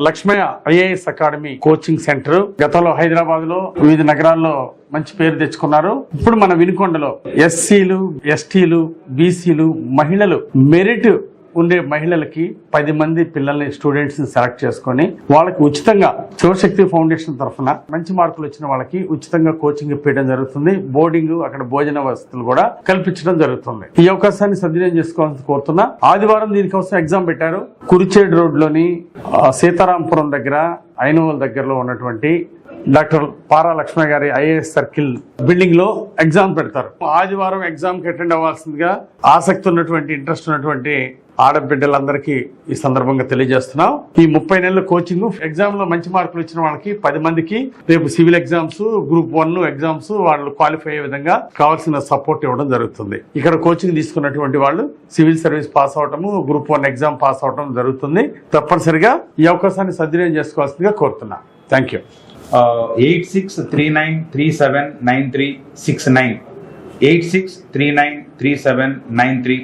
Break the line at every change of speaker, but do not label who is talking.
Lakshmaiah IAS academy coaching centre. గతంలో హైదరాబాద్లో వివిధ నగరాల్లో మంచి పేరు తెచ్చుకున్నారు. ఇప్పుడు మన వినుకొండలో ఎస్సీలు ఎస్టీలు బీసీలు మహిళలు మెరిట్ ఉండే మహిళలకి పది మంది పిల్లల్ని స్టూడెంట్స్ని సెలెక్ట్ చేసుకొని వాళ్ళకి ఉచితంగా శివశక్తి ఫౌండేషన్ తరఫున మంచి మార్కులు వచ్చిన వాళ్ళకి ఉచితంగా కోచింగ్ ఇప్పించడం జరుగుతుంది. బోర్డింగ్ అక్కడ భోజన వసతులు కూడా కల్పించడం జరుగుతుంది. ఈ అవకాశాన్ని సద్వినియోగం చేసుకోవాలని కోరుతున్నా. ఆదివారం దీనికోసం ఎగ్జామ్ పెట్టారు. కురిచేడు రోడ్లోని సీతారాంపురం దగ్గర ఐనవల్ దగ్గరలో ఉన్నటువంటి డాక్టర్ పారా లక్ష్మ గారి ఐఏఎస్ సర్కిల్ బిల్డింగ్లో ఎగ్జామ్ పెడతారు. ఆదివారం ఎగ్జామ్కి అటెండ్ అవ్వాల్సిందిగా ఆసక్తి ఉన్నటువంటి ఇంట్రెస్ట్ ఉన్నటువంటి ఆడబిడ్డలందరికీ ఈ సందర్భంగా తెలియజేస్తున్నాం. ఈ ముప్పై నెలల కోచింగ్ ఎగ్జామ్లో మంచి మార్కులు వచ్చిన వాళ్ళకి పది మందికి రేపు civil exams group one exams వాళ్ళు క్వాలిఫై అయ్యే విధంగా కావాల్సిన సపోర్ట్ ఇవ్వడం జరుగుతుంది. ఇక్కడ కోచింగ్ తీసుకున్నటువంటి వాళ్ళు సివిల్ సర్వీస్ పాస్ అవటము గ్రూప్ వన్ ఎగ్జామ్ పాస్ అవటం జరుగుతుంది. తప్పనిసరిగా ఈ అవకాశాన్ని సద్వినియోగం చేసుకోవాల్సిందిగా కోరుతున్నా. Thank you
eight six three nine three seven nine three six nine. Eight six three nine three seven nine three